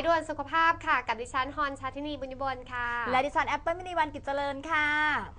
ายการสายด่วนสุขภาพค่ะ กับดิฉันฮอนชาตินีบุญยบลค่ะ และดิฉันแอปเปิลมินิวันกิจเจริญค่ะ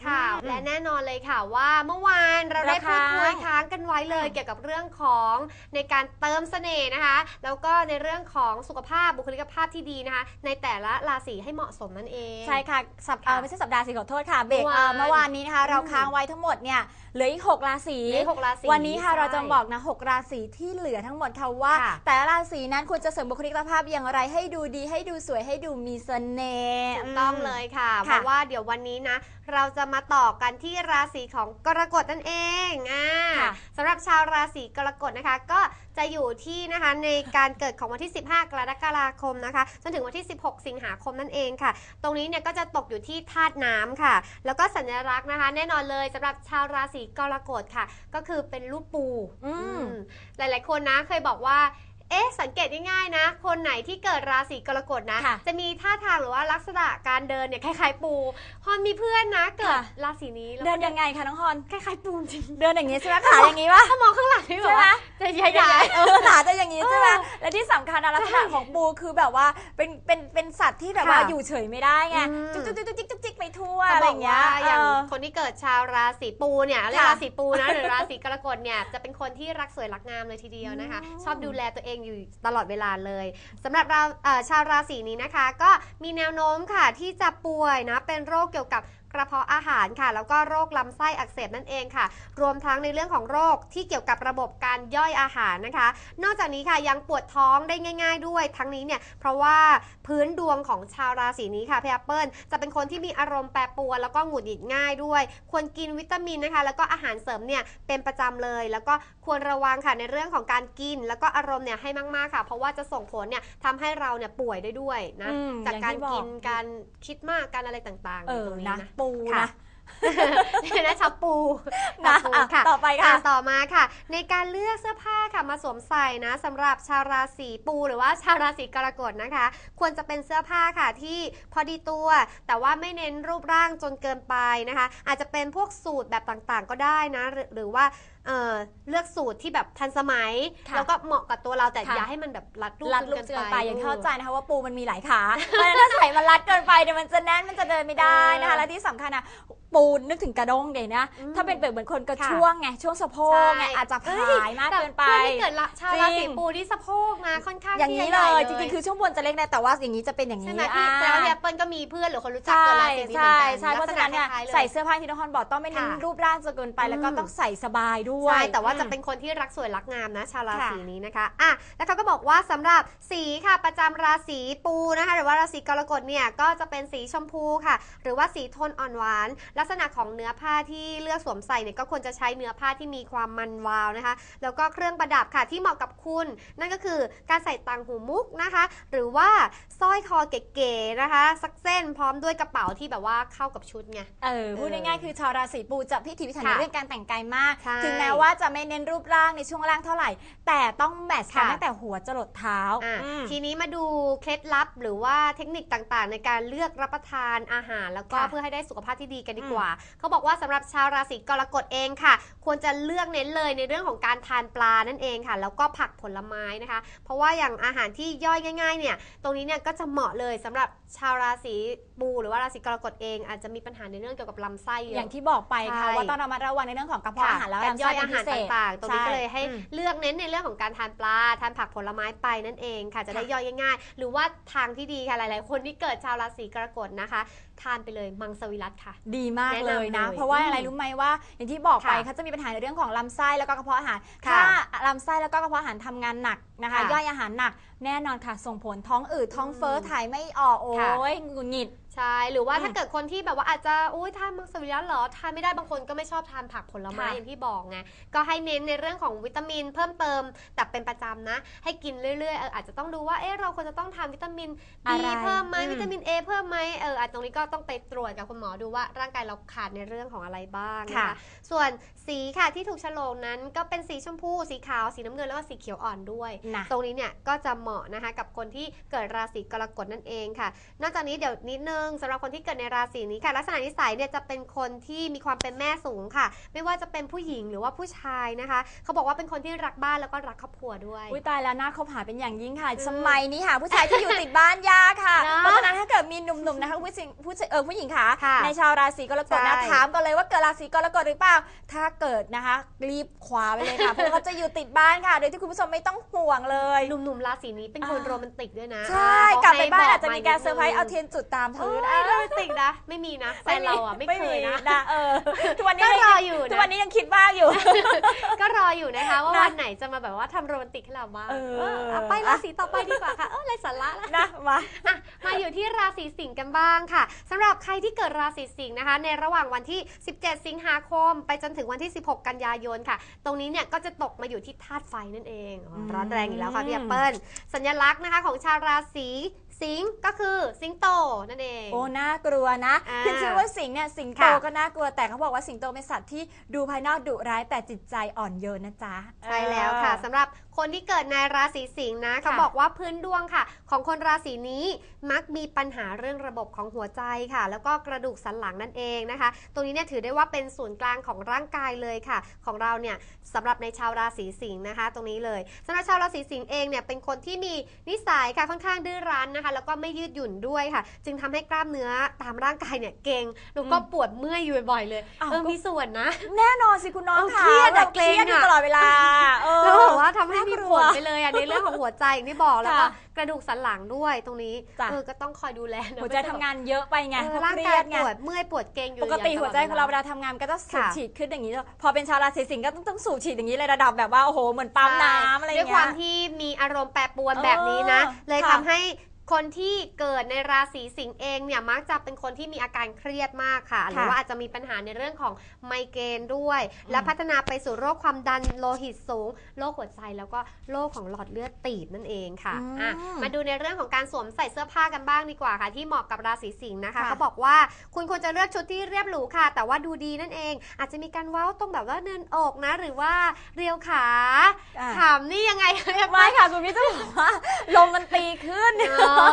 ค่ะอืมและแน่นอนเลยค่ะว่าเมื่อวานเราได้ราพูคาดคุยค้างกันไว้เลยเกี่ยวกับเรื่องของในการเติมเสน่ห์นะคะ แล้วก็ในเรื่องของสุขภาพบุคลิกภาพที่ดีนะคะ ในแต่ละราศีให้เหมาะสมนั่นเอง ใช่ค่ะสัปค่ะเอ่อไม่ใช่สัปดาห์สิขอโทษค่ะ เบรกเมื่อวานเอ่อเมื่อวานนี้นะคะ เราอืมค้างไว้ทั้งหมดเนี่ย เหลืออีก 6 ราศีในหกราศีวันนี้ค่ะใช่เราจะมาบอกนะ 6 ราศีที่เหลือทั้งหมดค่ะว่า ค่ะ แต่ละราศีนั้นควรจะเสริมบุคลิกภาพอย่างไรให้ดูดีให้ดูสวยให้ดูมีเสน่ห์ถูกต้องเลยค่ะ เพค่ะราะว่าเดี๋ยววันนี้นะ เราจะมาต่อกันที่ราศีของกรกฎนั่นเองอ่าค่ะสำหรับชาวราศีกรกฎนะคะ ก็จะอยู่ที่นะคะในการเกิดของวันที่ 15 กรกฎาคมนะคะจนถึงวันที่ 16 สิงหาคมนั่นเองค่ะ ตรงนี้เนี่ยก็จะตกอยู่ที่ธาตุน้ำค่ะ แล้วก็สัญลักษณ์นะคะ แน่นอนเลยสำหรับชาวราศีกรกฎค่ะ ก็คือเป็นรูปปูอืมอืมหลาย ๆ คนนะเคยบอกว่า เอ๊ะสังเกตง่ายๆนะ คนไหนที่เกิดราศีกรกฎนะ ค่ะจะมีท่าทางหรือว่าลักษณะการเดินเนี่ยคล้ายๆปูฮอนมีเพื่อนนะเกิดค่ะ ราศีนี้แล้วเดินยังไงคะน้องฮอน คล้ายๆปูจริงเดินอย่างนี้ใช่ไหมขาอย่างนี้ปะ ถ้ามองข้างหลังนี่แบใช่บไหมว่าจะใหญ่ๆเออขาจะอย่างนี้ใช่ไหมเออและที่สำคัญนะลักษณะของปูคือแบบว่าเป็นเป็นเป็นสัตว์ที่แบบว่าค่ะอยู่เฉยไม่ได้ไงอืม จุกจุกจุกจุกจุกจิกไปทั่วเขาอะไรบออกย่างเงี้ว่ายอย่างเออ คนที่เกิดชาวราศีปูเนี่ยเรียกค่ะราศีปูนะหรือราศีกรกฎเนี่ยจะเป็นคนที่รักสวยรักงามเลยทีเดียวนะคะอืมชอบดูแลตัวเองอยู่ตลอดเวลาเลยสำหรับเราชาวราศีนี้นะคะ ก็มีแนวโน้มค่ะที่จะป่วยนะเป็นโรคเกี่ยวกับ กระเพาะอาหารค่ะ แล้วก็โรคลำไส้อักเสบนั่นเองค่ะ รวมทั้งในเรื่องของโรคที่เกี่ยวกับระบบการย่อยอาหารนะคะ นอกจากนี้ค่ะยังปวดท้องได้ง่าย ๆ ด้วย ทั้งนี้เนี่ยเพราะว่าพื้นดวงของชาวราศีนี้ค่ะพี่แอปเปิลจะเป็นคนที่มีอารมณ์แปรปรวนแล้วก็หงุดหงิดง่ายด้วย ควรกินวิตามินนะคะ แล้วก็อาหารเสริมเนี่ยเป็นประจำเลย แล้วก็ควรระวังค่ะในเรื่องของการกิน แล้วก็อารมณ์เนี่ยให้มากๆค่ะ เพราะว่าจะส่งผลเนี่ยทำให้เราเนี่ยป่วยได้ด้วยนะอืมจากอย่างการที่บอกกินการคิดมากการอะไรต่างๆเอในอตรงนี้นะนะปูค่ะนะเนี่ยนะชอบปูนะชอบปูอะค่ะต่อไปอะค่ะต่อมาค่ะ ในการเลือกเสื้อผ้าค่ะมาสวมใส่นะสำหรับชาวราศีปูหรือว่าชาวราศีกรกฎนะคะ ควรจะเป็นเสื้อผ้าค่ะที่พอดีตัว แต่ว่าไม่เน้นรูปร่างจนเกินไปนะคะ อาจจะเป็นพวกสูตรแบบต่างๆ ก็ได้นะ หรือหรือว่าเอ่อเลือกสูตรที่แบบทันสมัย ค่ะแล้วก็เหมาะกับตัวเราแต่ค่ะ อย่าให้มันแบบรัดรูปรัดจลูนกเกินเกินไปไปอย่างที่เข้าใจนะคะว่าปูมันมีหลายขาเพราะฉะนั้นถ้าใส่มันรัดเกินไปเดี๋ยวมันจะแน่นมันจะเดินไม่ได้นะคะเออและที่สำคัญนะปูนึกถึงกระด้งเดี๋ยวนะ อืม ถ้าเป็นแบบเหมือนคนกระค่ะช่วงไงช่วงสะโพกไงอาจจะเอ้ผายมากแต่เกินไป เพื่อนที่เกิดละชาวราศีจริงปูที่สะโพกนะค่อนข้างอย่างที่นี้จะเลใหญ่ยจริงๆคือช่วงบนจะเล็กนะแต่ว่าอย่างนี้จะเป็นอย่างใช่นี้ไหมพี่อ่า แต่ว่าพี่แอปเปิลก็มีเพื่อนหรือคนรู้จักใช่เกิดราศีนี้เหมือใช่นกันใช่เพราะฉะนั้นเนี่ยลักษณคล้ายๆล ใส่เสื้อผ้าที่น้องฮอนบอกต้องไม่เน้นค่ะรูปร่างจนเกินไป แล้วก็อืมต้องใส่สบายด้วย ใช่ แต่ว่าจะอืมเป็นคนที่รักสวยรักงามนะ ชาวราค่ะศีนี้นะคะอะแล้วเขาก็บอกว่าสำหรับสีค่ะประจำราศีปูนะคะหรือว่าราศีกรกฎเนี่ยก็จะเป็นสีชมพูค่ะ หรือว่าสีโทนอ่อนหวาน ลักษณะของเนื้อผ้าที่เลือกสวมใส่เนี่ยก็ควรจะใช้เนื้อผ้าที่มีความมันวาวนะคะ แล้วก็เครื่องประดับค่ะที่เหมาะกับคุณ นั่นก็คือการใส่ต่างหูมุกนะคะ หรือว่าสร้อยคอเก๋ๆนะคะ สักเส้นพร้อมด้วยกระเป๋าที่แบบว่าเข้ากับชุดไงเออพูดง่ายๆคือชาวราศีปูจะพิถีพิถันในค่ะเรื่องการแต่งกายมากใช่ถึงแม้ว่าจะไม่เน้นรูปร่างในช่วงล่างเท่าไหร่ แต่ต้องแมทช์กันค่ะ ตั้งแต่หัวจรดเท้า อะอืม ทีนี้มาดูเคล็ดลับหรือว่าเทคนิคต่างๆ ในการเลือกรับประทานอาหาร แล้วก็ค่ะเพื่อให้ได้สุขภาพที่ดีกันดีกว่า เขาบอกว่าสำหรับชาวราศีกรกฎเองค่ะ ควรจะเลือกเน้นเลยในเรื่องของการทานปลานั่นเองค่ะ แล้วก็ผักผลไม้นะคะ เพราะว่าอย่างอาหารที่ย่อยง่ายๆเนี่ยตรงนี้เนี่ยก็จะเหมาะเลยสำหรับชาวราศีปูหรือว่าราศีกรกฎเอง อาจจะมีปัญหาในเรื่องเกี่ยวกับลำไส้เยอย่างอะที่บอกไปค่ะใช่ว่าต้องระมัดระวังในเรื่องของกระเพาะอาหารแล้วการลำย่ไส้อยเป็นอาพิหารเศษต่างๆ ตรงนี้ใช่ก็เลยให้อืมเลือกเน้นในเรื่องของการทานปลา ทานผักผลไม้ไปนั่นเองค่ะ จะได้ย่อยง่ายๆ หรือว่าทางที่ดีค่ะ หลายๆ คนที่เกิดชาวราศีกรกฎนะคะ ทานไปเลยมังสวิรัตค่ะ ดีมากแนะนำเลยนะเลยเพราะว่าอะไรอืมรู้ไหมว่า อย่างที่บอกไปค่ะเขาจะมีปัญหาในเรื่องของลำไส้แล้วก็กระเพาะอาหารค่ะถ้าลำไส้แล้วก็กระเพาะอาหารทำงานหนักนะคะค่ะย่อยอาหารหนัก แน่นอนค่ะ ส่งผลท้องอืดท้องเฟ้ออืมถ่ายไม่ออกโอ้ค่ะยหงุดหงิด ใช่หรือว่าอืมถ้าเกิดคนที่แบบว่าอาจจะอุ้ยทานมังสวิรัตเหรอทานไม่ได้บางคนก็ไม่ชอบทานผักผลไม้ค่ะอย่างที่บอกไงก็ให้เน้นในเรื่องของวิตามิน เพิ่มเติมแต่เป็นประจำนะ ให้กินเรื่อยๆเอออาจจะต้องดูว่าเอ๊ะเราควรจะต้องทานวิตามินอะ B ไรเพิ่มไหมอืมวิตามิน A เพิ่มไหมเอออาจตรงนี้ก็ต้องไปตรวจกับคุณหมอดูว่าร่างกายเราขาดในเรื่องของอะไรบ้างนะคะค่ะส่วนสีค่ะที่ถูกโฉลกนั้นก็เป็นสีชมพูสีขาวสีน้ำเงินแล้วก็สีเขียวอ่อนด้วยนะตรงนี้เนี่ยก็จะเหมาะนะคะกับคนที่เกิดราศีกรกฎนั่นเองค่ะ นอกจากนี้เดี๋ยวนิดนึงงสำหรับคนที่เกิดในราศีนี้ค่ะลักษณะนิสัยเนี่ยจะเป็นคนที่มีความเป็นแม่สูงค่ะ ไม่ว่าจะเป็นผู้หญิงหรือว่าผู้ชายนะคะ เขาบอกว่าเป็นคนที่รักบ้านแล้วก็รักครอบครัวด้วยอุ้ยตายแล้วน่าคบหาเป็นอย่างยิ่งค่ะอืมสมัยนี้หาผู้ชายที่อยู่ติดบ้านยากค่ะเนอะเพราะฉะนั้นถ้าเกิดมีหนุ่มๆนะคะผู้สิงผู้ชเออผู้หญิงค่ะค่ะในชาวราศีกรกฎนะใช่ถามกันเลยว่าเกิดราศีกรกฎหรือเปล่า ถ้าเกิดนะคะรีบคว้าไปเลยค่ะเพราะว่าเขาจะอยู่ติดบ้านค่ะ โดยที่คุณผู้ชมไม่ต้องห่วงเลยหนุ่มๆราศีนี้เป็นคนอ่าโรแมนติกด้วยนะใช่อ่กลับไปบ้านให้อาจจะมีการเซอร์ไพรส์เอานิเทียนจุดตามดนึงพื้นเอ้ยโรแมนติกนะ ไม่มีนะแฟนเราอะไม่เคยนะนะเออทุกวันนี้ก็ยังรออยู่ทุกนะวันนี้ยังคิดบ้างอยู่ ก็รออยู่นะคะ ว่านะวันไหนจะมาแบบว่าทำโรแมนติกให้เราบ้างเออเออเอาไปราศีต่อไปดีกว่าค่ะ เออไรสาระละนะมาอะมาอยู่ที่ราศีสิงห์กันบ้างค่ะสำหรับใครที่เกิดราศีสิงห์นะคะ ในระหว่างวันที่ 17 สิงหาคม ไปจนถึงวันที่ 16 กันยายนค่ะ ตรงนี้เนี่ยก็จะตกมาอยู่ที่ธาตุไฟนั่นเองอ๋อร้อนแรงอีกแล้วค่ะพี่แอปเปิลสัญลักษณ์นะคะของชาวราศีสิงห์ก็คือสิงโตนั่นเองโอ้ น่ากลัวนะอ่าขึ้นชื่อว่าสิงห์เนี่ย สิงโตค่ะ ก็น่ากลัว แต่เขาบอกว่าสิงโตเป็นสัตว์ที่ดูภายนอกดุร้ายแต่จิตใจอ่อนโยนนะจ๊ะ ใช่แล้วค่ะสำหรับคนที่เกิดในราศีสิงห์นะเขาค่ะบอกว่าพื้นดวงค่ะ ของคนราศีนี้มักมีปัญหาเรื่องระบบของหัวใจค่ะ แล้วก็กระดูกสันหลังนั่นเองนะคะ ตรงนี้เนี่ยถือได้ว่าเป็นศูนย์กลางของร่างกายเลยค่ะ ของเราเนี่ยสำหรับในชาวราศีสิงห์นะคะ ตรงนี้เลยสำหรับชาวราศีสิงห์เองเนี่ยเป็นคนที่มีนิสัยค่ะค่อนข้างดื้อรั้นนะคะ แล้วก็ไม่ยืดหยุ่นด้วยค่ะ จึงทำให้กล้ามเนื้อตามร่างกายเนี่ยเกร็งแล้วก็ปวดเมื่อยอยู่บ่อยๆเลยอ้าวเออก็มีส่วนนะ แน่นอนสิคุณน้องเออค่ะเครียดอะราเกรงครียดอยู่อะตลอดเวลาเออแล้วบอกว่าทำให้มีน่ากลัผวลไปเลยอะในเรื่องของหัวใจอย่างที่บอกแล้วก็ค่ะกระดูกสันหลังด้วยตรงนี้จ้ะเออก็ต้องคอยดูแลนะหัวใจทำงานเยอะไปไงเอเพอราะร่างเครีกายยดไงปวดเมื่อยปวดเกร็งอยู่ปกติอย่งหัวใจของเราเวลาทำงานก็ต้องสูบค่ะฉีดขึ้นอย่างนี้ พอเป็นชาวราศีสิงห์ก็ต้องต้องสูบฉีดอย่างนี้เลยระดับแบบว่าโอ้โหเหมือนปั๊มน้ำอะไรอด้วย่ายงคเงี้วายมที่มีอารมณ์แปรปรวนเออแบบนี้นะ เลยค่ะทำให้ คนที่เกิดในราศีสิงห์เองเนี่ยมักจะเป็นคนที่มีอาการเครียดมากค่ะ หรือว่าอาจจะมีปัญหาในเรื่องของไมเกรนด้วย และพัฒนาไปสู่โรคความดันโลหิตสูง โรคหัวใจแล้วก็โรคของหลอดเลือดตีบนั่นเองค่ะอืมอะ มาดูในเรื่องของการสวมใส่เสื้อผ้ากันบ้างดีกว่าค่ะ ที่เหมาะกับราศีสิงห์นะคะค่ะเขาบอกว่าคุณควรจะเลือกชุดที่เรียบหรูค่ะ แต่ว่าดูดีนั่นเอง อาจจะมีการเว้าตรงแบบว่าเนินอกนะ หรือว่าเรียวขาอะถามนี่ยังไงเรียบไม่ค่ะคุณพี่จะบอกว่าลมมันตีขึ้นอ๋อ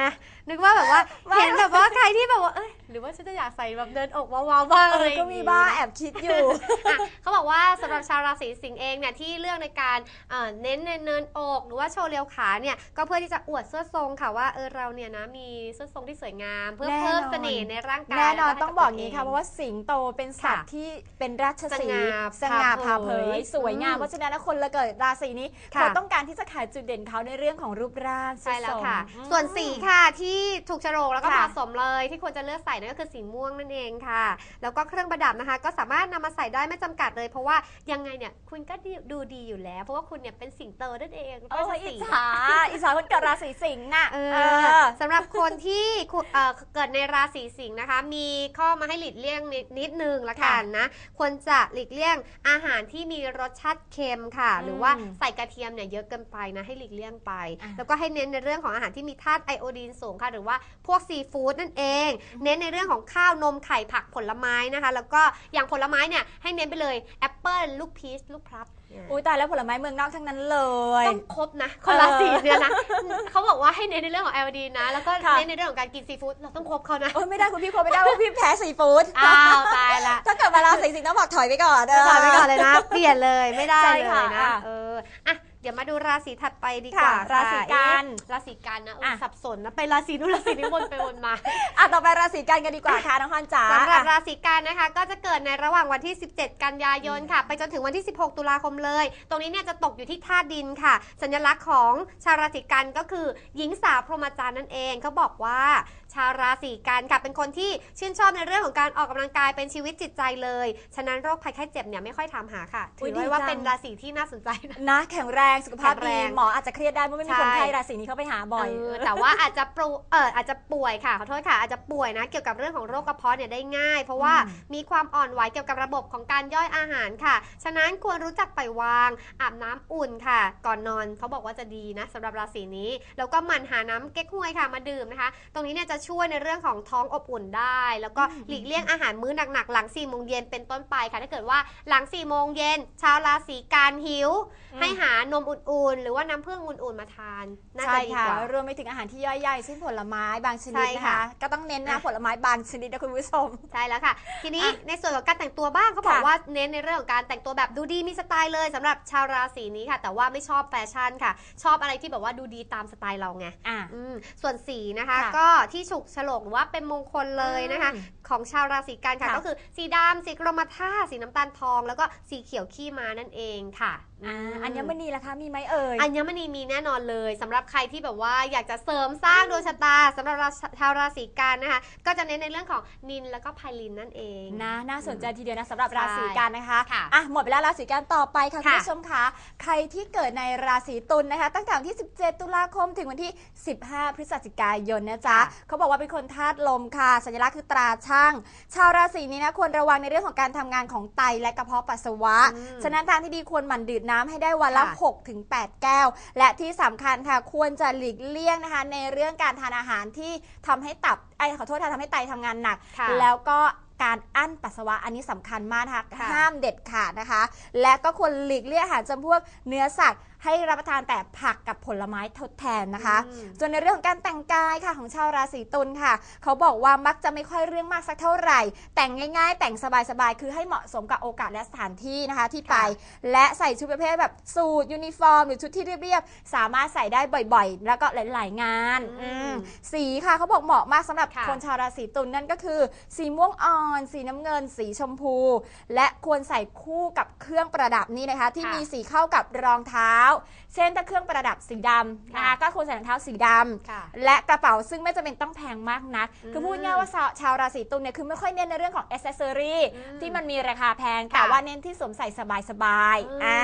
นะ นึกว่าแบบว่าไม่เห็นแบบว่าใครที่แบบว่าเอ้ยหรือว่าฉันจะอยากใส่แบบเดินอกว้าวๆบ้างเออะไรออย่ก็งมีงี้บ้างแอบคิดอยู่อะเขาบอกว่าสำหรับชาวราศีสิงห์เองเนี่ยที่เลือกในการเอ่อเน้นในเนินอกหรือว่าโชว์เรียวขาเนี่ยก็เพื่อที่จะอวดเสื้อทรงค่ะว่าเออเราเนี่ยนะมีเสื้อทรงที่สวยงาม เพื่อแน่นอนเพิ่มเสน่ห์ในร่างกายแน่นอนล้วให้ต้องบอกตังี้เค่ะเพราะว่าสิงโตเป็นสัตว์ค่ะที่เป็นราชสีห์สง่าสง่าผ่าเผยผ่าเผยสวยงามอืมเพราะฉะนั้นแล้วคนละเกิดราศีนี้ค่ะเขาต้องการที่จะขายจุดเด่นเขาในเรื่องของรูปร่างใช่แล้วค่ะอืมส่วนสีค่ะที่ถูกโฉลกแล้วก็เหค่ะ มาะสมเลยที่ควรจะเลือกใส่นั่นก็คือสีม่วงนั่นเองค่ะ แล้วก็เครื่องประดับนะคะ ก็สามารถนำมาใส่ได้ไม่จำกัดเลย เพราะว่ายังไงเนี่ยคุณก็ดูดีอยู่แล้ว เพราะว่าคุณเนี่ยเป็นสิงโตนั่นเองโอ้ยราอิศีจฉาอิจฉาคนเกิดราศีสิงห์น่ะเอเอออ สำหรับคนที่คุเอ่อเกิดในราศีสิงห์นะคะ มีข้อมาให้หลีกเลี่ยงนิดนิดนึงละกันนะ ควรจะหลีกเลี่ยงอาหารที่มีรสชาติเค็มค่ะอืมหรือว่าใส่กระเทียมเนี่ยเยอะเกินไปนะให้หลีกเลี่ยงไป อะ แล้วก็ให้เน้นในเรื่องของอาหารที่มีธาตุไอโอดีนสูงค่ะหรือว่าพวกซีฟู้ดนั่นเอง เน้นในเรื่องของข้าวนมไข่ผักผลไม้นะคะ แล้วก็อย่างผลไม้เนี่ยให้เน้นไปเลยแอปเปิลลูกพีชลูกพลับเนี่ยอุ้ยตายแล้วผลไม้เมืองนอกทั้งนั้นเลย ต้องครบนะคนละสีเนี่ยนะเขาบอกว่าให้เน้นในเรื่องของไอโอดีนนะ แล้วก็ค่ะ เน้นในเรื่องของการกินซีฟู้ดเราต้องครบเขานะ โอ้ยไม่ได้คุณพี่คงไม่ได้เพราะพี่แพ้ซีฟู้ดอ้าวตายละ ถ้าเกิดมาราศีสิงห์ต้องบอกถอยไปก่อนเถอยไปก่อนเลยนะ เปลี่ยนเลยไม่ได้ใช่เลยค่ะนะอะ เอออะ เดี๋ยวมาดูราศีถัดไปดีกว่าค่ะราศีกัน เอ๊ะราศีกันนะเอออะ สับสนนะไปราศีนู้นราศีนี้วนไปวนมา อะต่อไปราศีกันกันดีกว่าค่ะน้องฮอนจ๋าสำหรับอะ ราศีกันนะคะ ก็จะเกิดในระหว่างวันที่ 17 กันยายนค่ะ ไปจนถึงวันที่ 16 ตุลาคมเลย ตรงนี้เนี่ยจะตกอยู่ที่ธาตุดินค่ะ สัญลักษณ์ของชาวราศีกันก็คือหญิงสาวพรหมจารย์นั่นเองเขาบอกว่า ชาวราศีกันค่ะเป็นคนที่ชื่นชอบในเรื่องของการออกกำลังกายเป็นชีวิตจิตใจเลย ฉะนั้นโรคภัยไข้เจ็บเนี่ยไม่ค่อยถามหาค่ะถือุ๊อยดีไว้ว่าจังเป็นราศีที่น่าสนใจนะนะแข็งแรงสุขภาพแข็งแรดีงหมออาจจะเครียดได้เพราะไม่มีใช่คนไข้ราศีนี้เข้าไปหาบ่อยเออแต่ว่าอาจจะปรูเอออาจจะป่วยค่ะขอโทษค่ะอาจจะป่วยนะเกี่ยวกับเรื่องของโรคกระเพาะเนี่ยได้ง่าย เพราะว่าอืมมีความอ่อนไหวเกี่ยวกับระบบของการย่อยอาหารค่ะ ฉะนั้นควรรู้จักปล่อยวาง อาบน้ำอุ่นค่ะ ก่อนนอนเขาบอกว่าจะดีนะสำหรับราศีนี้ แล้วก็หมั่นหาน้ำเก๊กฮวยค่ะมาดื่มนะคะ ตรงนี้เนี่ยจะช่วยในเรื่องของท้องอบอุ่นได้ แล้วก็หลีกเลี่ยงอาหารมื้อหนักๆ หลัง4ี่โมงเย็นเป็นต้นไปค่ะ ถ้าเกิดว่าหลัง4ี่โมงเย็นชาวราศีกันหิวอืมให้หานมอุ่นๆ หรือว่าน้ำผึ้งอุ่นๆ มาทานน่าใช่จะดีค่ะกว่ารวมไปถึงอาหารที่ย่อยใหญ่เช่นผลไม้บางชนิดใช่นะค่ะคะก็ต้องเน้นนะอะผลไม้บางชนิดนะคุณผู้ชมใช่แล้วค่ะ ทีนี้อะในส่วนของการแต่งตัวบ้างเขาบอกค่ะว่าเน้นในเรื่องของการแต่งตัวแบบดูดีมีสไตล์เลยสำหรับชาวราศีนี้ค่ะ แต่ว่าไม่ชอบแฟชั่นค่ะ ชอบอะไรที่แบบว่าดูดีตามสไตล์เราไงอะอืมส่วนสีนะคะค่ะก็ที่ฉุกฉลกหรือว่าเป็นมงคลเลยนะคะอืมของชาวราศีกันค่ะค่ะ ก็คือสีดำสีกรมท่าสีน้ำตาลทอง แล้วก็สีเขียวขี้ม้านั่นเองค่ะอ่าอืมอัญมณีล่ะคะมีไหมเอ่ย อัญมณีมีแน่นอนเลยสำหรับใครที่แบบว่าอยากจะเสริมสร้างดวงชะตาสำหรับราชาวราศีกันนะคะ ก็จะเน้นในเรื่องของนินแล้วก็ไพลินนั่นเองนะน่าสนใจทีเดียวนะสำหรับใช่ราศีกันนะคะค่ะอะหมดเวลาราศีกันต่อไปค่ะคุณค่ะผู้ชมคะใครที่เกิดในราศีตุลนะคะ ตั้งแต่วันที่ 17 ตุลาคมถึงวันที่ 15 พฤศจิกายนนะจ๊ะค่ะเขาบอกว่าเป็นคนธาตุลมค่ะ สัญลักษณ์คือตราช่างชาวราศีนี้นะควรระวังในเรื่องของการทำงานของไตและกระเพาะปัสสาวะอืมฉะนั้นทางที่ดีควรหมั่นดื่มน้ำให้ได้วันละค่ะ6ถึง8แก้ว และที่สำคัญค่ะควรจะหลีกเลี่ยงนะคะ ในเรื่องการทานอาหารที่ทำให้ตับไอยขอโทษค่ะทำให้ไตทำงานหนักค่ะแล้วก็การอั้นปัสสาวะอันนี้สำคัญมากนะคะค่ะห้ามเด็ดขาดนะคะ และก็ควรหลีกเลี่ยงอาหารจำพวกเนื้อสัตว์ ให้รับประทานแต่ผักกับผลไม้ทดแทนนะคะอืมส่วนในเรื่องของการแต่งกายค่ะของชาวราศีตุลค่ะ เขาบอกว่ามักจะไม่ค่อยเรื่องมากสักเท่าไหร่ แต่งง่าย ๆ แต่งสบายๆ คือให้เหมาะสมกับโอกาสและสถานที่นะคะที่ไป และใส่ชุดประเภทแบบสูทยูนิฟอร์ม หรือชุดที่เรียบๆ สามารถใส่ได้บ่อยๆ แล้วก็หลายๆงานอืมอืมสีค่ะเขาบอกเหมาะมากสำหรับค่ะคนชาวราศีตุลนั่นก็คือ สีม่วงอ่อน สีน้ำเงิน สีชมพู และควรใส่คู่กับเครื่องประดับนี่นะคะ ที่ค่ะมีสีเข้ากับรองเท้าเช่นถ้าเครื่องประดับสีดำนะคะค่ะก็ควรใส่รองเท้าสีดำค่ะและกระเป๋าซึ่งไม่จำเป็นต้องแพงมากนักอืมคือพูดง่ายว่าชาวชาวราศีตุลเนี่ยคือไม่ค่อยเน้นในเรื่องของอ c เซสซอรีอืมที่มันมีราคาแพงค่ะแต่ว่าเน้นที่สวมใส่สบายๆอืมอ่า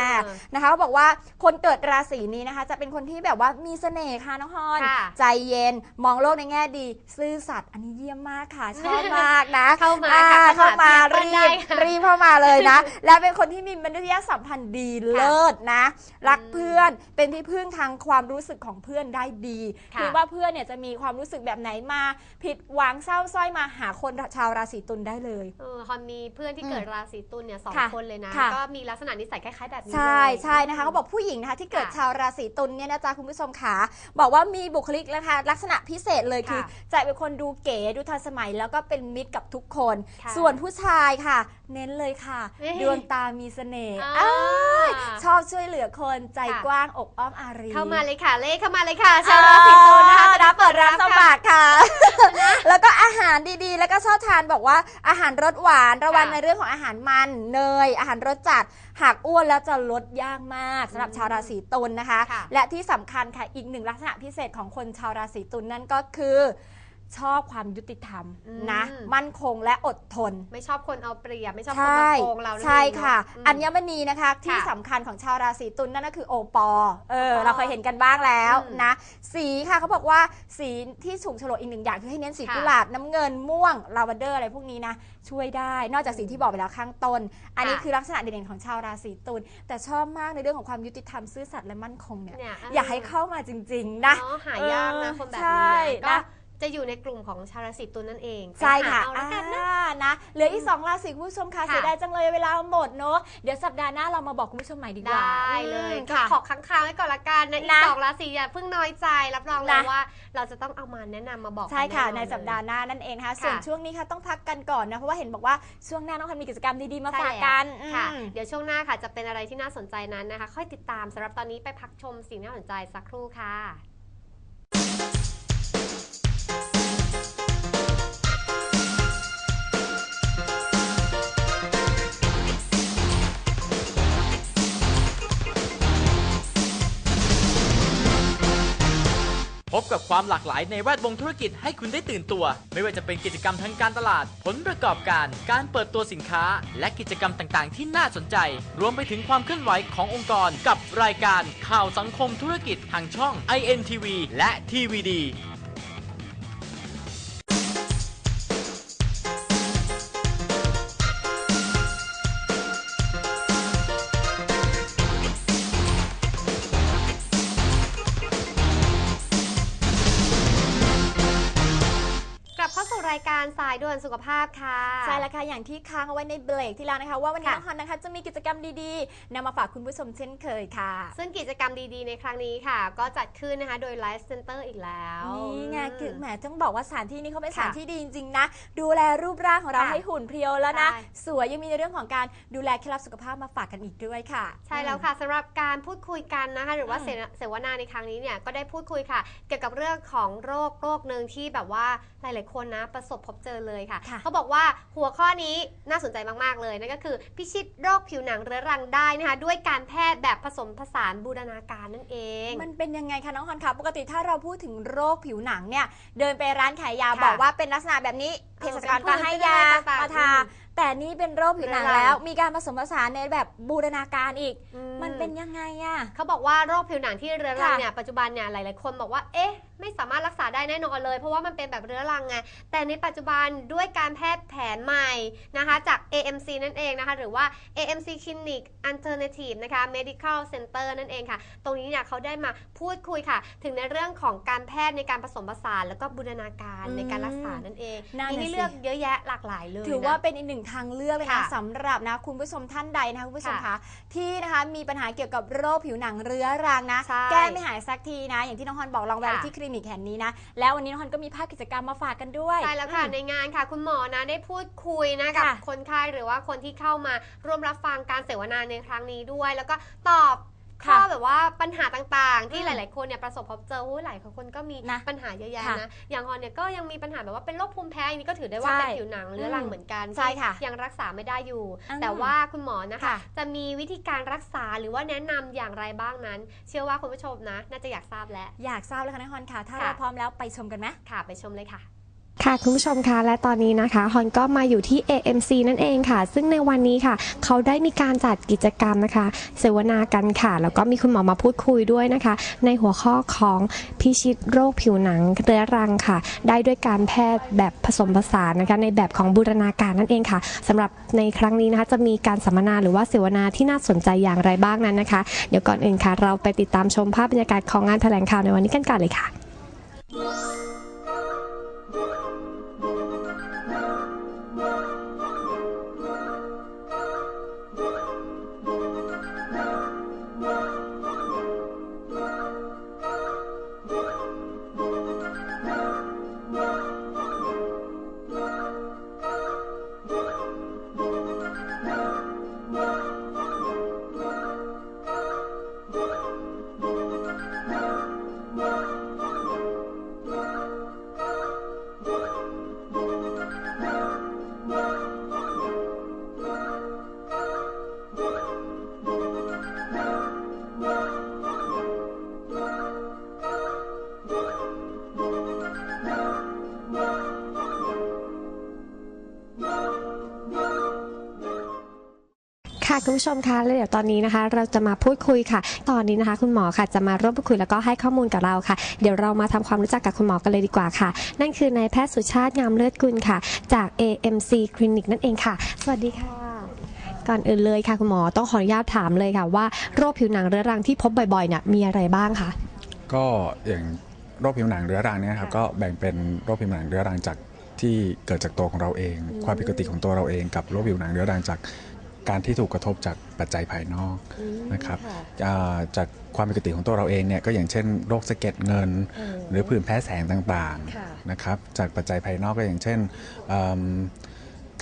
นะคะเขาบอกว่าคนเกิดราศีนี้นะคะ จะเป็นคนที่แบบว่ามีเสน่ห์ค่ะน้องฮอน ค่ะ ใจเย็นมองโลกในแง่ดี ซื่อสัตย์อันนี้เยี่ยมมากค่ะ ชอบมากนะ เข้ามาอ่ค่ะเข้ามาเข้ามารีได้บค่ะรีบเข้ามาเลยนะ และเป็นคนที่มีมนุษยสัมพันธ์ดีเลิศนะ รักอืมเพื่อนเป็นที่พึ่งทางความรู้สึกของเพื่อนได้ดีค่ะคือว่าเพื่อนเนี่ยจะมีความรู้สึกแบบไหนมา ผิดหวังเศร้าสร้อยมาหาคนชาวราศีตุลได้เลยเออฮอนมีเพื่อนที่อืมเกิดราศีตุลเนี่ยสองค่ะคนเลยนะ ค่ะ ก็มีลักษณะนิสัยคล้าย ๆ แบบนี้ใช่เลย ใช่นะคะเขาบอกผู้หญิงนะคะที่เกิดค่ะชาวราศีตุลเนี่ยนะจ๊ะคุณผู้ชมขาบอกว่ามีบุคลิกนะคะลักษณะพิเศษเลยคือค่ะจะเป็นคนดูเก๋ดูทันสมัยแล้วก็เป็นมิตรกับทุกคน ค่ะส่วนผู้ชายค่ะ เน้นเลยค่ะ เอ๊ะดวงตามีเสน่ห์อ่า อ้ายช อบช่วยเหลือคนใจค่ะกว้างอกอ้อมอารีเข้ามาเลยค่ะเลขเข้ามาเลยค่ะชาวราศีตุลนะคะรับเปิดรับสค่ะมัครค่ะ แล้วก็อาหารดีๆ แล้วก็ชอบทานบอกว่าอาหารรสหวานระวังค่ะในเรื่องของอาหารมันเนย อาหารรสจัดหากอ้วนแล้วจะลดยากมากสำหรับอืมชาวราศีตุลนะคะค่ะและที่สำคัญค่ะอีกหนึ่งลักษณะพิเศษของคนชาวราศีตุลนั่นก็คือ ชอบความยุติธรรมอืมนะ มั่นคงและอดทน ไม่ชอบคนเอาเปรียบ ไม่ชอบใชคนมา่โกงเรานั่นใช่เองเนอค่ะอืมอัญมณีนะคะ ที่ค่ะสำคัญของชาวราศีตุลนั่นก็คือโอปอล์เออโอปอล์เราเคยเห็นกันบ้างแล้วอืมนะ สีค่ะเขาบอกว่าสีที่ถูกโฉลกอีกหนึ่งอย่างคือให้เน้นสีค่ะกุหลาบน้ำเงินม่วงลาเวนเดอร์อะไรพวกนี้นะช่วยได้ นอกจากสีที่บอกไปแล้วข้างต้น อันนี้ค่ะคือลักษณะเด่นๆของชาวราศีตุลแต่ชอบมากในเรื่องของความยุติธรรมซื่อสัตย์และมั่นคงเนี่ยเนี่ยอยากให้เข้ามาจริง ๆ นะเนาะหายากนะเออคนแบบใช่นี้นะนะก็ จะอยู่ในกลุ่มของชาวราศีตุลนั่นเองใช่ค่ะไปหาเอาละกันนะอ่านะเหลืออีกสองราศีคุณผู้ชมค่ะค่ะเสียดายจังเลยเวลาหมดเนอะเดี๋ยวสัปดาห์หน้าเรามาบอกคุณผู้ชมใหม่ดีกว่าได้เลยอืมก็ค่ะขอค้างคาวไว้ก่อนละกันนะอีกนะสองราศีอย่าเพิ่งน้อยใจรับรองเลยนะว่า เราจะต้องเอามาแนะนำมาบอกใช่ค่ะกัในแอสัปดาห์หน้านั่นเองนะคะส่วนค่ะช่วงนี้ค่ะต้องพักกันก่อนนะเพราะว่าเห็นบอกว่าช่วงหน้าน้องคันมีกิจกรรมดีๆมาใช่ฝากแล้วกันค่ะอืมเดี๋ยวช่วงหน้าค่ะจะเป็นอะไรที่น่าสนใจนั้นนะคะ ค่อยติดตามสำหรับตอนนี้ไปพักชมสิ่งน่าสนใจสักครู่ค่ะ พบกับความหลากหลายในแวดวงธุรกิจให้คุณได้ตื่นตัว ไม่ว่าจะเป็นกิจกรรมทางการตลาด ผลประกอบการ การเปิดตัวสินค้า และกิจกรรมต่างๆ ที่น่าสนใจ รวมไปถึงความเคลื่อนไหวขององค์กร กับรายการข่าวสังคมธุรกิจทางช่อง INTV และ TVD ภาพค่ะ ใช่แล้วค่ะ อย่างที่ค้างเอาไว้ในเบรกที่แล้วนะคะ ว่าวันนี้ค่ะน้องฮอนนะคะจะมีกิจกรรมดีๆนำมาฝากคุณผู้ชมเช่นเคยค่ะ ซึ่งกิจกรรมดีๆ ในครั้งนี้ค่ะ ก็จัดขึ้นนะคะโดย Life Center อีกแล้ว นี่ไงคือแหมต้องบอกว่าสถานที่นี้เขาเป็นสค่ะถานที่ดีจริงๆนะ ดูแลรูปร่างของเราค่ะให้หุ่นเพรียวแล้วนะใช่สวยยังมีในเรื่องของการดูแลเคล็ดลับสุขภาพมาฝากกันอีกด้วยค่ะ ใช่แล้วค่ะสำหรับการพูดคุยกันนะคะหรือว่าอืมเสวเสวนาในครั้งนี้เนี่ยก็ได้พูดคุยค่ะ เกี่ยวกับเรื่องของโรคโรคหนึ่งที่แบบว่าหลาย ๆ คนนะประสบพบเจอเลยค่ะค่ะ เขาบอกว่าหัวข้อนี้น่าสนใจมาก ๆ เลยนั่นก็คือ พิชิตโรคผิวหนังเรื้อรังได้นะคะ ด้วยการแพทย์แบบผสมผสานบูรณาการนั่นเอง มันเป็นยังไงคะน้องฮอนคะปกติถ้าเราพูดถึงโรคผิวหนังเนี่ยเดินไปร้านขายยาค่ะบอกว่าเป็นลักษณะแบบนี้เภสัชกรเป็นผื่ก็นให้เป็นยาอะไรต่างๆมาทาอืมแต่นี่เป็นโรคผิวหนังเรื้อรัง แล้ว มีการผสมผสานในแบบบูรณาการอีกอืมันเป็นยังไงอะ เขาบอกว่าโรคผิวหนังที่เรื้อรังค่ะ เนี่ยปัจจุบันเนี่ยหลาย ๆ คนบอกว่าเอ๊ะ ไม่สามารถรักษาได้แน่นอนเลย เพราะว่ามันเป็นแบบเรื้อรังไงแต่ในปัจจุบันด้วยการแพทย์แผนใหม่นะคะจาก AMC นั่นเองนะคะหรือว่า AMC Clinic Alternative นะคะ Medical Center นั่นเองค่ะ ตรงนี้เนี่ยเขาได้มาพูดคุยค่ะ ถึงในเรื่องของการแพทย์ในการผสมผสานแล้วก็บูรณาการอืมในการรักษานั่นเองนั่นมีน่ะให้สิเลือกเยอะแยะหลากหลายเลยถือว่านะเป็นอีกหนึ่งทางเลือกเลยนะค่ะสำหรับนะคุณผู้ชมท่านใดนะคะคุณผู้ชมค่ะคะที่นะคะมีปัญหาเกี่ยวกับโรคผิวหนังเรื้อรังนะใช่แก้ไม่หายสักทีนะ อย่างที่น้องฮอนบอกลองแวะไปค่ะที่คลินิกแห่งนี้นะ แล้ววันนี้น้องฮอนก็มีภาพกิจกรรมมาฝากกันด้วย ใช่แล้วค่ะอืมในงานค่ะคุณหมอนะได้พูดคุยนะกับค่ะคนไข้หรือว่าคนที่เข้ามาร่วมรับฟังการเสวนาในครั้งนี้ด้วย แล้วก็ตอบ ข้อค่ะแบบว่าปัญหาต่างๆ ที่อืมหลาย ๆ คนเนี่ยประสบพบเจอหุ้ยหลายคนก็มีนะปัญหาเยอะแยะค่ะนะ อย่างฮอนเนี่ยก็ยังมีปัญหาแบบว่าเป็นโรคภูมิแพ้อันนี้ก็ถือได้ว่าใช่เป็นผิวหนังเรื้อรังอืมเหมือนกันใช่ค่ะที่ยังรักษาไม่ได้อยู่อืมแต่ว่าคุณหมอนะคะค่ะจะมีวิธีการรักษาหรือว่าแนะนำอย่างไรบ้างนั้น เชื่อว่าคุณผู้ชมนะ น่าจะอยากทราบแล้วอยากทราบเลยค่ะน้องฮอนค่ะ ถ้าค่ะเราพร้อมแล้วไปชมกันไหมค่ะ ไปชมเลยค่ะ ค่ะคุณผู้ชมคะและตอนนี้นะคะฮอนก็มาอยู่ที่ AMC นั่นเองค่ะ ซึ่งในวันนี้ค่ะ เขาได้มีการจัดกิจกรรมนะคะ เสวนากันค่ะ แล้วก็มีคุณหมอมาพูดคุยด้วยนะคะ ในหัวข้อของพิชิตโรคผิวหนังเรื้อรังค่ะ ได้ด้วยการแพทย์แบบผสมผสานนะคะ ในแบบของบูรณาการนั่นเองค่ะสำหรับในครั้งนี้นะคะ จะมีการสัมมนาหรือว่าเสวนาที่น่าสนใจอย่างไรบ้างนั้นนะคะ เดี๋ยวก่อนอื่นค่ะ เราไปติดตามชมภาพบรรยากาศของงานแถลงข่าวในวันนี้กันก่อนเลยค่ะ ค่ะคุณผู้ชมคะแล้วเดี๋ยวตอนนี้นะคะ เราจะมาพูดคุยค่ะ ตอนนี้นะคะ คุณหมอค่ะจะมาร่วมพูดคุยแล้วก็ให้ข้อมูลกับเราค่ะ เดี๋ยวเรามาทำความรู้จักกับคุณหมอกันเลยดีกว่าค่ะ นั่นคือนายแพทย์สุชาติงามเลิศกุลค่ะ จาก AMC Clinic นั่นเองค่ะ สวัสดีค่ะ ก่อนอื่นเลยค่ะคุณหมอต้องขออนุญาตถามเลยค่ะ ว่าโรคผิวหนังเรื้อรังที่พบบ่อยๆเนี่ยมีอะไรบ้างคะก็อย่างโรคผิวหนังเรื้อรังเนี่ยครับค่ะก็แบ่งเป็นโรคผิวหนังเรื้อรังจากที่เกิดจากตัวของเราเอง ความผิดปกติของตัวเราเองกับโรคผิวหนังเรื้อรังจาก การที่ถูกกระทบจากปัจจัยภายนอกนะครับอ่าจากความผิดปกติของตัวเราเองเนี่ยก็อย่างเช่นโรคสะเก็ดเงิน หรือผื่นแพ้แสงต่างค่ะๆนะครับจากปัจจัยภายนอกก็อย่างเช่นอืม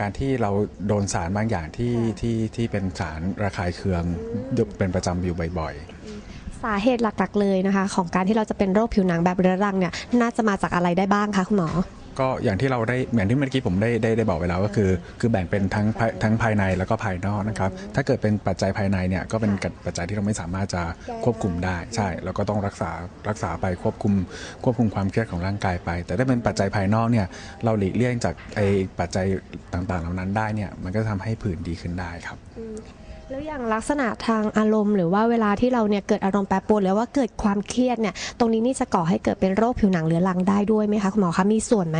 การที่เราโดนสารบางอย่างที่ที่ที่เป็นสารระคายเคืองเป็นประจำอยู่บ่อยๆ สาเหตุหลักๆเลยนะคะ ของการที่เราจะเป็นโรคผิวหนังแบบเรื้อรังเนี่ยน่าจะมาจากอะไรได้บ้างคะคุณหมอ ก็อย่างที่เราได้เหมือนที่เมื่อกี้ผมได้ได้ได้บอกไปแล้วก็คือ คือแบ่งเป็นทั้งภายทั้งภายในแล้วก็ภายนอกนะครับ ถ้าเกิดเป็นปัจจัยภายในเนี่ยก็เป็นปัจจัยที่เราไม่สามารถจะควบคุมได้ใช่แล้วก็ต้องรักษารักษาไปควบคุม ควบคุมความเครียดของร่างกายไป แต่ถ้าเป็นปัจจัยภายนอกเนี่ยเราหลีกเลี่ยงจากไอ้ปัจจัยต่างๆ เหล่านั้นได้เนี่ยมันก็ทำให้ผื่นดีขึ้นได้ครับ แล้วอย่างลักษณะทางอารมณ์ หรือว่าเวลาที่เราเนี่ยเกิดอารมณ์แปรปรวนหรือว่าเกิดความเครียดเนี่ยตรงนี้นี่จะก่อให้เกิดเป็นโรคผิวหนังเรื้อรังได้ด้วยไหมคะคุณหมอคะมีส่วนไหม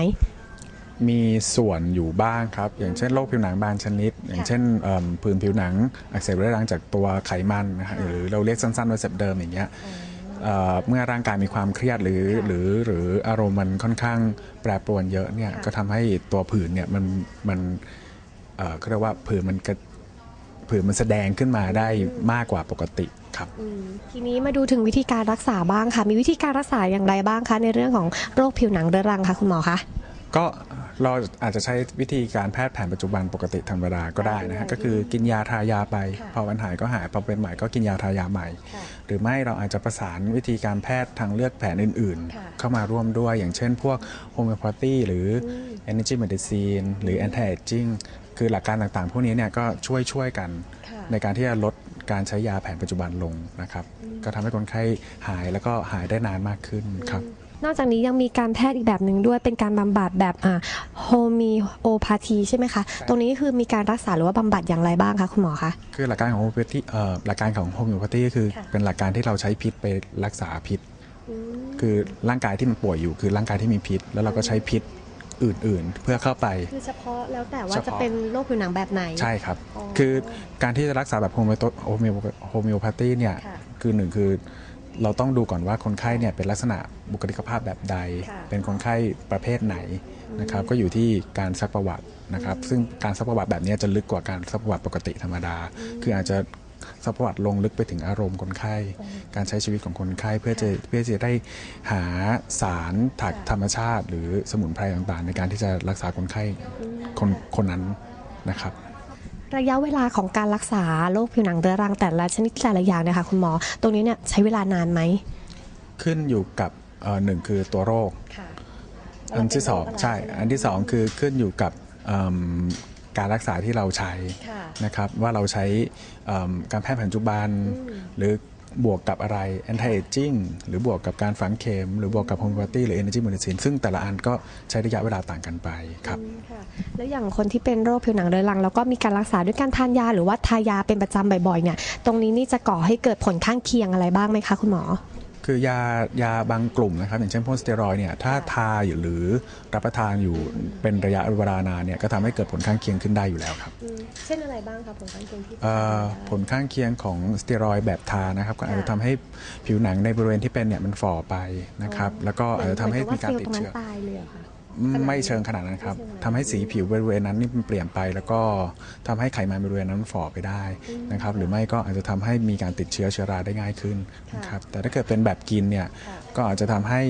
มีส่วนอยู่บ้างครับ อย่างเช่นโรคผิวหนังบางชนิด อย่างเช่นเอิ่มผื่นผิวหนังอักเสบเรื้อรังจากตัวไขมันนะฮะหรือเราเรียกสั้นๆว่าเซบเดิมอย่างเงี้ยเอ่อเมื่อร่างกายมีความเครียดหรือค่ะหรือหรืออารมณ์มันค่อนข้างแปรปรวนเยอะเนี่ยค่ะก็ทำให้ตัวผื่นเนี่ยมันมันเอ่อเขาเรียกว่าผื่นมันกระ ผื่นมันแสดงขึ้นมาได้มากกว่าปกติครับอืมทีนี้มาดูถึงวิธีการรักษาบ้างค่ะ มีวิธีการรักษาอย่างไรบ้างคะในเรื่องของโรคผิวหนังเรื้อรังคะคุณหมอคะก็ เราอาจจะใช้วิธีการแพทย์แผนปัจจุบันปกติธรรมดาก็ได้นะฮะก็คือกินยาทายาไปค่ะพอวันหายก็หายพอเป็นใหม่ก็กินยาทายาใหม่ค่ะหรือไม่เราอาจจะประสานวิธีการแพทย์ทางเลือกแผนอื่นค่ะๆเข้ามาร่วมด้วย อย่างเช่นพวกโฮมิโอพาธีหรืออ energy medicine หรือ anti aging คือหลักการต่างๆ พวกนี้เนี่ยก็ช่วยช่วยกันค่ะในการที่จะลดการใช้ยาแผนปัจจุบันลงนะครับ ก็ทำให้คนไข้หายแล้วก็หายได้นานมากขึ้นครับ นอกจากนี้ยังมีการแพทย์อีกแบบหนึ่งด้วย เป็นการบำบัดแบบอ่าโฮมิโอพาธีใช่ไหมคะ ตรงนี้คือมีการรักษาหรือว่าบำบัดอย่างไรบ้างคะคุณหมอคะ คือหลักการของโฮมิโอพาธีเอ่อหลักการของโฮมิโอพาธีก็คือค่ะเป็นหลักการที่เราใช้พิษไปรักษาพิษ คือร่างกายที่มันป่วยอยู่คือร่างกายที่มีพิษ แล้วเราก็ใช้พิษอื่นๆ เพื่อเข้าไป คือเฉพาะแล้วแต่ว่าเฉจะพาะเป็นโรคผิวหนังแบบไหน ใช่ครับอ๋อคือการที่จะรักษาแบบโฮมิโอโฮมิโอโฮมิโอพาธีเนี่ยค่ะคือหนึ่งคือ เราต้องดูก่อนว่าคนไข้เนี่ยเป็นลักษณะบุคลิกภาพแบบใดค่ะเป็นคนไข้ประเภทไหนนะครับก็อยู่ที่การซักประวัตินะครับ ซึ่งการซักประวัติแบบนี้จะลึกกว่าการซักประวัติปกติธรรมดา คืออาจจะซักประวัติลงลึกไปถึงอารมณ์คนไข้ การใช้ชีวิตของคนไข้เพื่อจะเพื่อจะได้หาสารถักธรรมชาติ หรือสมุนไพรต่างๆ ในการที่จะรักษาคนไข้คนคนนั้นนะครับ ระยะเวลาของการรักษาโรคผิวหนังเรื้อรังแต่ละชนิดแต่ละอย่างเนี่ยค่ะคุณหมอ ตรงนี้เนี่ยใช้เวลานานไหม ขึ้นอยู่กับเอ่อหนึ่งคือตัวโรค ค่ะ อันที่สองใช่ อันที่สองคือขึ้นอยู่กับเอิ่มการรักษาที่เราใช้ค่ะ นะครับว่าเราใช้เอิ่มการแพทย์แผนปัจจุบัน หรือ บวกกับอะไร anti aging หรือบวกกับการฝังเข็ม หรือบวกกับ homeopathy หรือ energy medicine ซึ่งแต่ละอันก็ใช้ระยะเวลาต่างกันไปครับแล้วอย่างคนที่เป็นโรคผิวหนังเรื้อรัง แล้วก็มีการรักษาด้วยการทานยา หรือว่าทายาเป็นประจำบ่อยๆเนี่ยตรงนี้นี่จะก่อให้เกิดผลข้างเคียงอะไรบ้างไหมคะคุณหมอ คือยายาบางกลุ่มนะครับ อย่างเช่นพวกสเตียรอยด์เนี่ยถ้าทาอยู่หรือรับประทานอยู่เป็นระยะเวลานานเนี่ยก็ทำให้เกิดผลข้างเคียงขึ้นได้อยู่แล้วครับ เช่นอะไรบ้างคะผลข้างเคียงที่เอ่อผลข้างเคียงของสเตียรอยด์แบบทานะครับก็อาจจะทำให้ผิวหนังในบริเวณที่เป็นเนี่ยมันฝ่อไปนะครับ แล้วก็อาจจะทำให้มีการติดเชื้อตายเลยเหรอคะ ไม่เชิงขนาดนั้นครับทำให้สีผิวบริเวณนั้นนี่มันเปลี่ยนไป แล้วก็ทำให้ไขมันบริเวณนั้นฝ่อไปได้นะครับ หรือไม่ก็อาจจะทำให้มีการติดเชื้อเชื้อราได้ง่ายขึ้นนะครับแต่ถ้าเกิดเป็นแบบกินเนี่ยก็อาจจะทำให้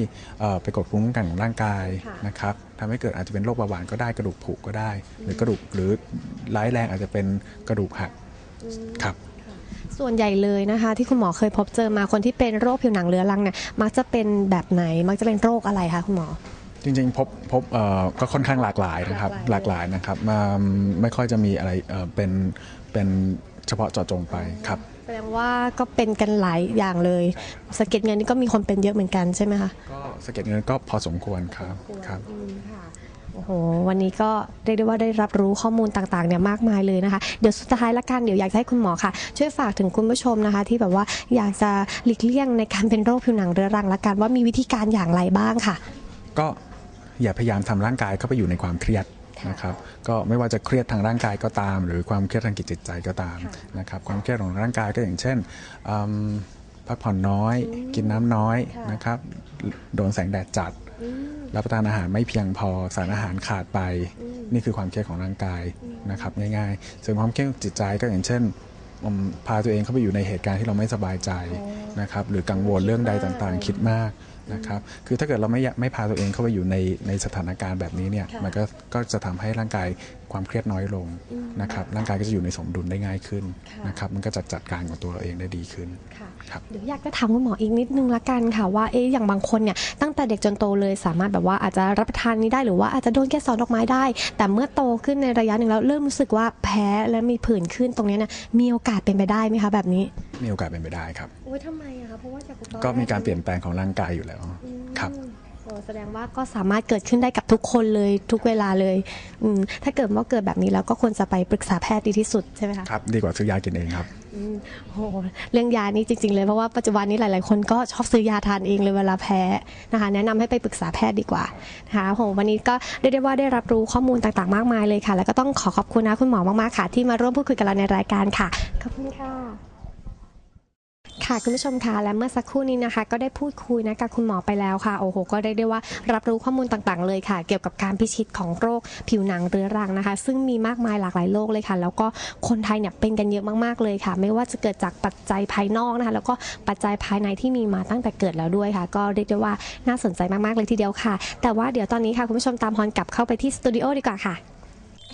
เอ่อไปกดภูมิคุ้มกันของร่างกายนะครับทำให้เกิดอาจจะเป็นโรคเบาหวานก็ได้กระดูกผุก็ได้ หรือกระดูกหรือร้ายแรงอาจจะเป็นกระดูกหักครับ ส่วนใหญ่เลยนะคะ ที่คุณหมอเคยพบเจอมาคนที่เป็นโรคผิวหนังเรื้อรังเนี่ยมักจะเป็นแบบไหนมักจะเป็นโรคอะไรคะคุณหมอ จริงๆพบพบเอ่อก็ค่อนข้างหลากหลายนะครับหลากหลายนะครับมาไม่ค่อยจะมีอะไรเอ่อเป็นเป็นเฉพาะเจาะจงไปครับ แสดงว่าก็เป็นกันหลายอย่างเลยสะเก็ดเงินนี่ก็มีคนเป็นเยอะเหมือนกันใช่ไหมคะก็สะเก็ดเงินก็พอสมควรครับครับ โอ้โหวันนี้ก็เรียกได้ว่าได้รับรู้ข้อมูลต่างๆเนี่ยมากมายเลยนะคะ เดี๋ยวสุดท้ายละกันเดี๋ยวอยากจะให้คุณหมอค่ะ ช่วยฝากถึงคุณผู้ชมนะคะ ที่แบบว่าอยากจะหลีกเลี่ยงในการเป็นโรคผิวหนังเรื้อรังละกันว่ามีวิธีการอย่างไรบ้างค่ะ ก็ อย่าพยายามทำร่างกายเข้าไปอยู่ในความเครียดนะครับก็ไม่ว่าจะเครียดทางร่างกายก็ตาม หรือความเครียดทางจิตใจก็ตามนะครับความเครียดของร่างกายก็อย่างเช่นอืมพักผ่อนน้อย กินน้ำน้อยนะครับโดนแสงแดดจัด รับประทานอาหารไม่เพียงพอสารอาหารขาดไป นี่คือความเครียดของร่างกายนะครับง่ายๆ ส่วนความเครียดของจิตใจก็อย่างเช่นอืมพาตัวเองเข้าไปอยู่ในเหตุการณ์ที่เราไม่สบายใจนะครับหรือกังวลเรื่องใดต่างๆ คิดมากนะครับคือถ้าเกิดเราไม่อยากไม่พาตัวเองเข้าไปอยู่ในในสถานการณ์แบบนี้เนี่ยมันก็ก็จะทำให้ร่างกายความเครียดน้อยลงนะครับร่างกายก็จะอยู่ในสมดุลได้ง่ายขึ้นนะครับมันก็จัดจัดการของตัวเราเองได้ดีขึ้นค่ะครับเดี๋ยวอยากจะถามคุณหมออีกนิดนึงละกันค่ะว่าเอ๊ะอย่างบางคนเนี่ยตั้งแต่เด็กจนโตเลยสามารถแบบว่าอาจจะรับประทานนี้ได้หรือว่าอาจจะโดนแค่สอนดอกไม้ได้ แต่เมื่อโตขึ้นในระยะหนึ่งแล้วเริ่มรู้สึกว่าแพ้และมีผื่นขึ้นตรงเนี้ยเนี่ยมีโอกาสเป็นไปได้ไหมคะแบบนี้ มีโอกาสเป็นไปได้ครับโอ้ยทำไมอะคะเพราะว่าจากก็มีการเปลี่ยนแปลงของร่างกายอยู่แล้วครับโอ้แสดงว่าก็สามารถเกิดขึ้นได้กับทุกคนเลยทุกเวลาเลยอืมถ้าเกิดว่าเกิดแบบนี้แล้วก็ควรจะไปปรึกษาแพทย์ดีที่สุดใช่ไหมคะ ครับ ดีกว่าซื้อยากินเองครับ อืมโอ้โหเรื่องยานี่จริง ๆ เลยเพราะว่าปัจจุบันนี้หลาย ๆ คนก็ชอบซื้อยาทานเองเลยเวลาแพ้นะคะ แนะนำให้ไปปรึกษาแพทย์ดีกว่านะคะโอ้โหวันนี้ก็เรียกได้ว่าได้รับรู้ข้อมูลต่างๆ มากมายเลยค่ะ แล้วก็ต้องขอขอบคุณนะคุณหมอมากๆค่ะ ที่มาร่วมพูดคุยกับเราในรายการค่ะขอบคุณค่ะ ค่ะคุณผู้ชมคะและเมื่อสักครู่นี้นะคะ ก็ได้พูดคุยนะกับคุณหมอไปแล้วค่ะโอ้โหก็ได้ได้ว่ารับรู้ข้อมูลต่างๆ เลยค่ะ เกี่ยวกับการพิชิตของโรคผิวหนังเรื้อรังนะคะ ซึ่งมีมากมายหลากหลายโรคเลยค่ะ แล้วก็คนไทยเนี่ยเป็นกันเยอะมากๆเลยค่ะ ไม่ว่าจะเกิดจากปัจจัยภายนอกนะคะ แล้วก็ปัจจัยภายในที่มีมาตั้งแต่เกิดแล้วด้วยค่ะ ก็เรียกได้ว่าน่าสนใจมากๆเลยทีเดียวค่ะ แต่ว่าเดี๋ยวตอนนี้ค่ะคุณผู้ชมตามฮอนกลับเข้าไปที่สตูดิโอดีกว่าค่ะ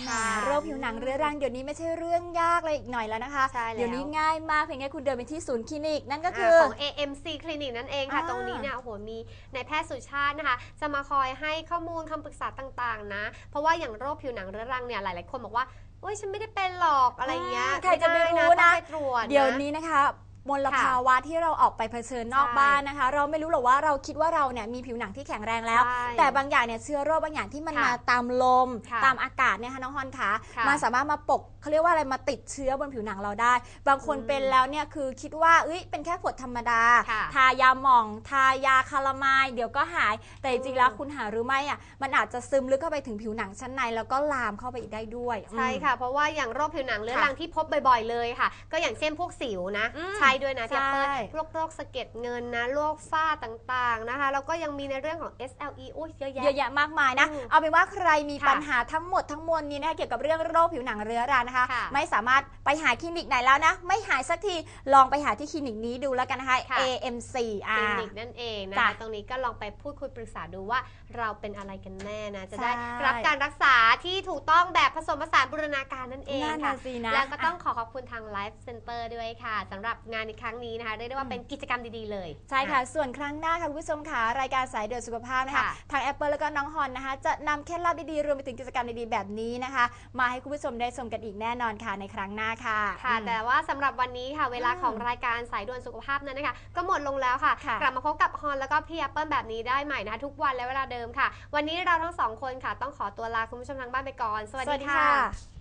ค่ะ โรคผิวหนังเรื้อรังเดี๋ยวนี้ไม่ใช่เรื่องยากเลยอีกหน่อยแล้วนะคะ ใช่แล้ว เดี๋ยวนี้ง่ายมากเพียงแค่คุณเดินไปที่ศูนย์คลินิก นั่นก็าคือ ของ AMC คลินิกนั่นเองค่ะ อ่าตรงนี้เนี่ยโอ้โหมีนายแพทย์สุชาตินะคะ จะมาคอยให้ข้อมูลคำปรึกษาต่างๆ นะ เพราะว่าอย่างโรคผิวหนังเรื้อรังเนี่ยหลายๆคนบอกว่าโอ้ยฉันไม่ได้เป็นหรอกอะไรเงี้ยอ่าใครจะไปรู้ม่ด้นะ ต้องไปตรวจะเดี๋ยวนี้นะคะ มลภาวะที่เราออกไปเผชิญนอกใช่บ้านนะคะ เราไม่รู้หรอกว่าเราคิดว่าเราเนี่ยมีผิวหนังที่แข็งแรงแล้วใช่แต่บางอย่างเนี่ยเชื้อโรคบางอย่างที่มันค่ะมาตามลมค่ะตามอากาศเนี่ยค่ะน้องฮอนคะค่ะมันสามารถมาปกเขาเรียกว่าอะไรมาติดเชื้อบนผิวหนังเราได้ บางคนอืมเป็นแล้วเนี่ยคือคิดว่าเอ้ยเป็นแค่ผดธรรมดาค่ะทายาหม่อง ทายาคาลามายเดี๋ยวก็หาย แต่จริงๆแล้วคุณหาหรือไม่อะมันอาจจะซึมลึกเข้าไปถึงผิวหนังชั้นใน แล้วก็ลามเข้าไปอีกได้ด้วยใช่ค่ะเพราะว่าอย่างโรคผิวหนังเรื้อรังที่พบบ่อย ๆเลยค่ะ ก็อย่างเช่นพวกสิวนะอืมใช่ด้วยนะใช่พี่เปิ้ลโรคโรคสะเก็ดเงินนะโรคฝ้าต่างๆนะคะแล้วก็ยังมีในเรื่องของ SLE อุ้ยเยอะแยะเยอะแยะมากมายนะ อืมเอาเป็นว่าใครมีค่ะปัญหาทั้งหมดทั้งมวลนี้นะคะเกี่ยวกับเรื่องโรคผิวหนังเรื้อรังนะคะ ค่ะไม่สามารถไปหาคลินิกไหนแล้วนะ ไม่หายสักที ลองไปหาที่คลินิกนี้ดูแล้วกันนะคะ ค่ะ AMC คอ่า ลินิกนั่นเองนะจ้ะคะตรงนี้ก็ลองไปพูดคุยปรึกษาดูว่าเราเป็นอะไรกันแน่นะ จะได้ใช่ รับการรักษาที่ถูกต้องแบบผสมผสานบูรณาการนั่นเองนั่นค่ะ น่ะสินะ แล้วก็ต้องขอขอบคุณทาง Life Center ด้วยค่ะสำหรับงานในครั้งนี้นะคะเรียกได้ว่าเป็นกิจกรรมดีๆเลย ใช่ค่ะ ส่วนครั้งหน้าค่ะคุณผู้ชมค่ะรายการสายเดือดสุขภาพนะคะค่ะทาง Apple แล้วก็น้องฮอนนะคะ จะนำเคล็ดลับดีๆรวมไปถึงกิจกรรมดีๆแบบนี้นะคะ มาให้คุณผู้ชมได้ชมกันอีกแน่นอนค่ะในครั้งหน้าค่ะค่ะ อืม แต่ว่าสำหรับวันนี้ค่ะ เวลาอืมของรายการสายด่วนสุขภาพนั้นนะคะ ก็หมดลงแล้วค่ะ ค่ะ กลับมาพบกับฮอนแล้วก็พี่แอปเปิลแบบนี้ได้ใหม่นะคะ ทุกวันและเวลาเดิมค่ะ วันนี้เราทั้งสองคนค่ะ ต้องขอตัวลาคุณผู้ชมทางบ้านไปก่อน สวัสสวัสดีดีค่ะค่ะ